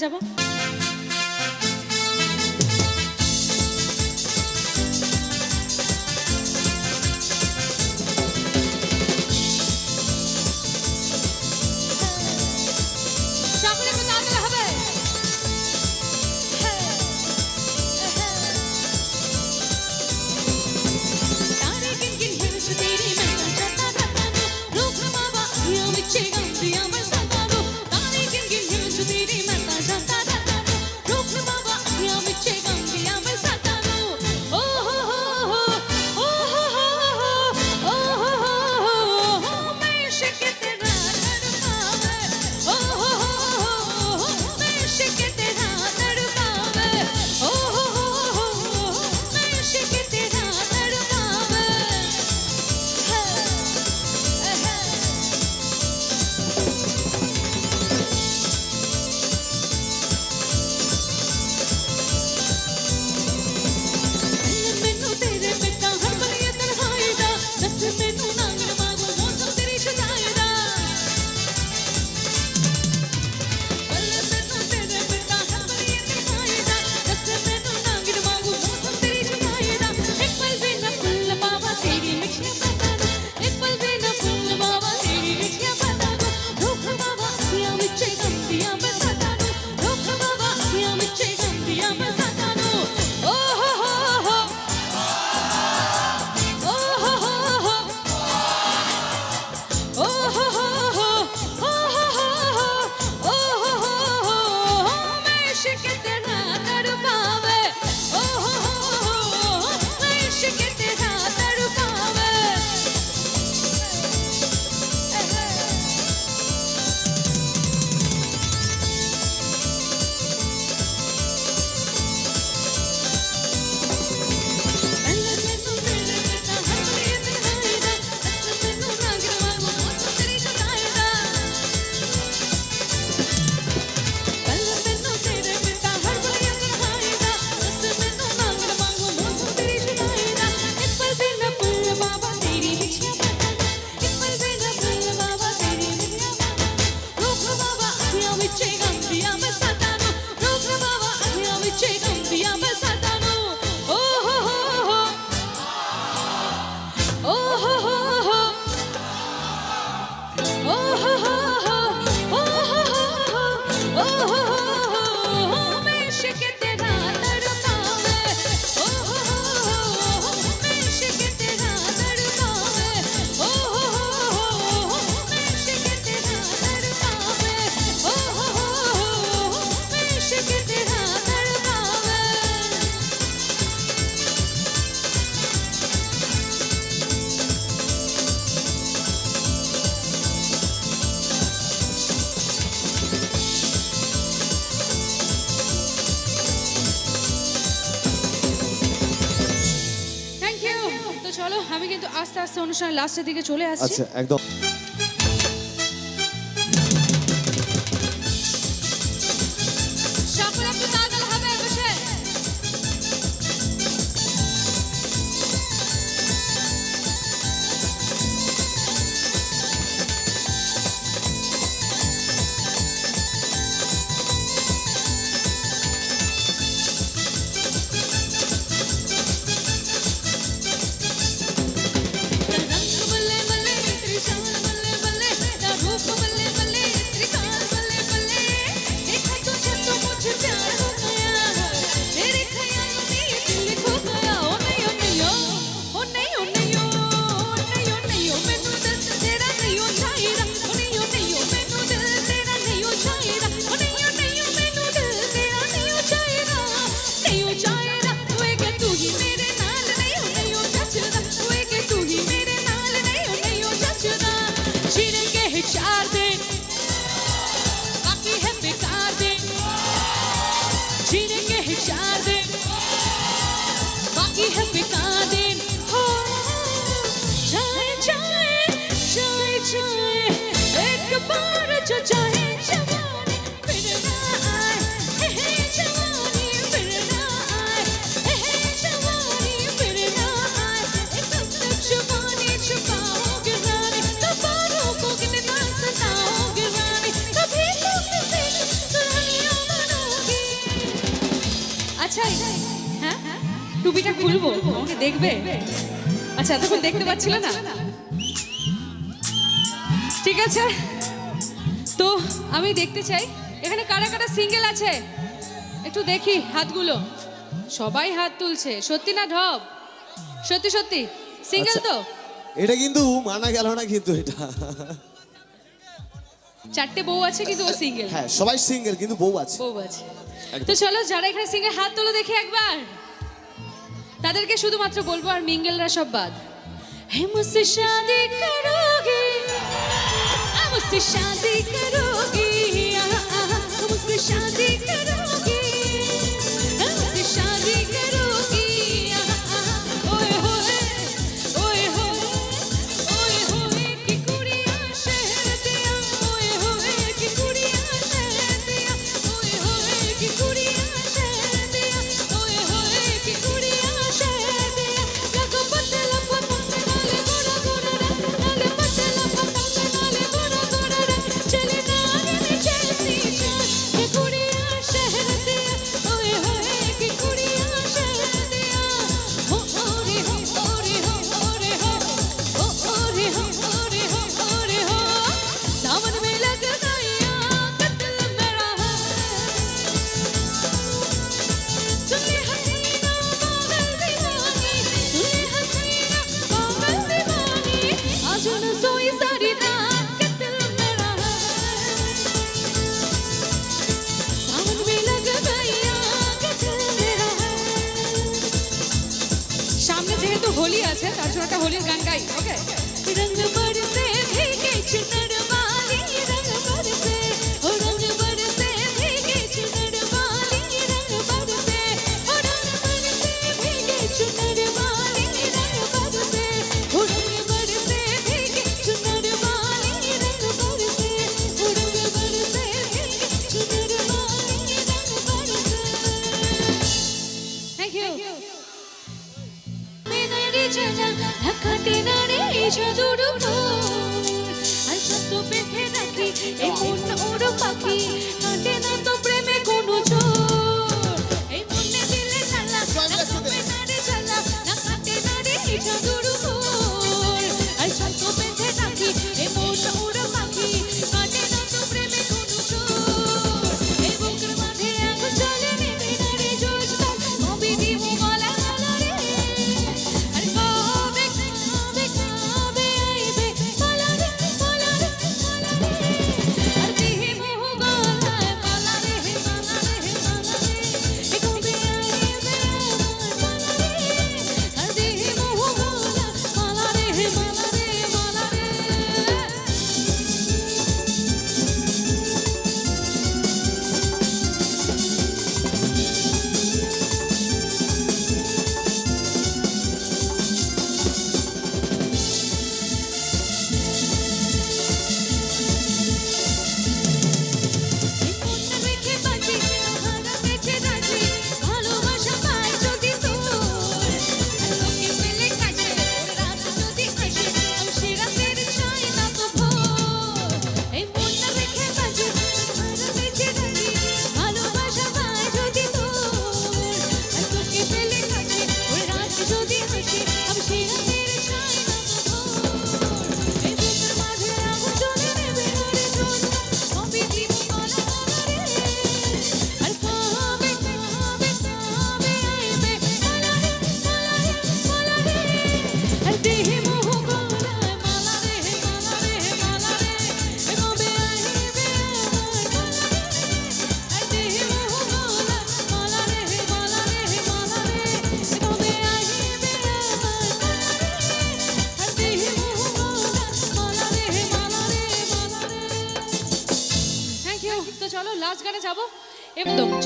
Já vou. Oh. আস্তে আস্তে অনুষ্ঠানের লাস্টের দিকে চলে আসছে। আচ্ছা একদম। হ্যাঁ? টুপিটা খুলবো? তোমাকে দেখবে? আচ্ছা এতক্ষণ দেখতে পাচ্ছিল না? ঠিক আছে। তো আমি দেখতে চাই। এখানে কারা কারা সিঙ্গেল আছে? একটু দেখি হাতগুলো। সবাই হাত তুলছে। সত্যি না ঢপ সত্যি সত্যি। সিঙ্গেল আচ্ছা, তো? এটা কিন্তু মানা গেল না কিন্তু এটা। চারটে বউ আছে কিন্তু ও সিঙ্গেল হ্যাঁ সবাই সিঙ্গেল কিন্তু বউ আছে। বউ আছে। তো চলো যারা এখানে সিঙ্গেল হাত তোলো দেখে একবার। তাদেরকে শুধুমাত্র বলব আর মিঙ্গেলরা সব বাদ। হে মুসে শাদি করোগে মুসে শাদি করোগে মুসে শাদি সামনে যেহেতু হোলি আছে তার জন্য একটা হোলির গান গাই ওকে রঙ বেঁধে রাখি। এমন ওর পাখি।